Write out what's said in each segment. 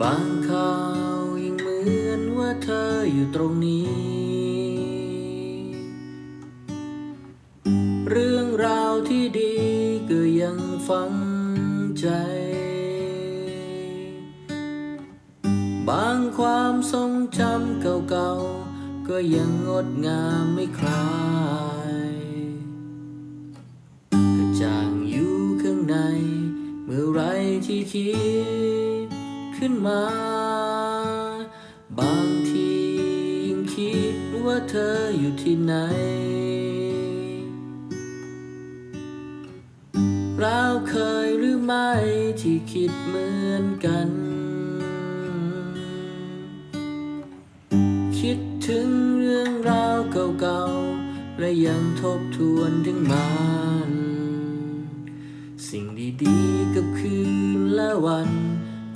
บางข่าวยังเหมือนว่าเธออยู่ตรงนี้ เรื่องราวที่ดีก็ยังฝังใจ บางความทรงจำเก่าๆ ก็ยังงดงามไม่คลายกระจ่างอยู่ข้างใน เมื่อไรที่คิด ขึ้นมา บางทียังคิดว่าเธออยู่ที่ไหน เราเคยหรือไม่ที่คิดเหมือนกัน คิดถึงเรื่องราวเก่าๆ และยังทบทวนถึงมัน สิ่งดีๆกับคืนและวัน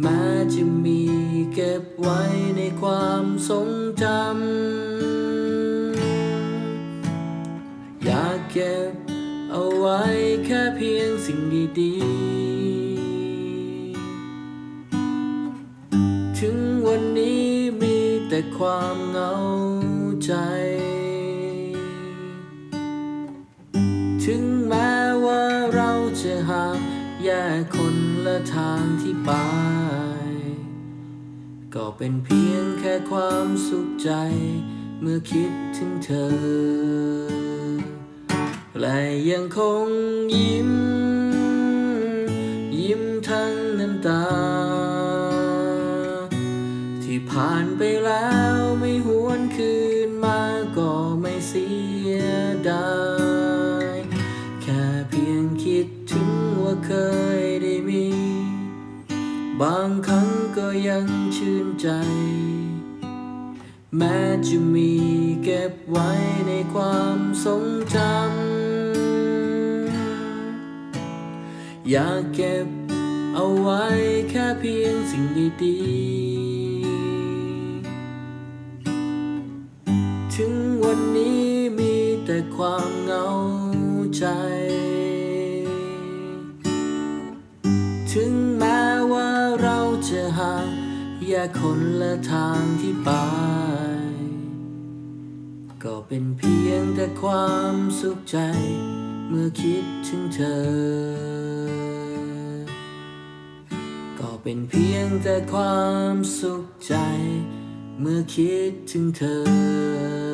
แม้จะมีเก็บไว้ในความทรงจำ อยากเก็บเอาไว้แค่เพียงสิ่งดีๆ ถึงวันนี้มีแต่ความเหงาใจ ถึงแม้ว่าเราจะห่าง แยกคนละทางที่ไป ก็เป็นเพียงแค่ความสุขใจ เมื่อคิดถึงเธอ และยังคงยิ้ม ยิ้มทั้งน้ำตา ที่ผ่านไปแล้ว บางครั้งก็ยังชื่นใจ แม้จะมีเก็บไว้ในความทรงจำ อยากเก็บเอาไว้แค่เพียงสิ่งดีๆ ถึงวันนี้มีแต่ความเหงาใจ จะหาแยกคนละทางที่ไป ก็เป็นเพียงแต่ความสุขใจ เมื่อคิดถึงเธอ ก็เป็นเพียงแต่ความสุขใจ เมื่อคิดถึงเธอ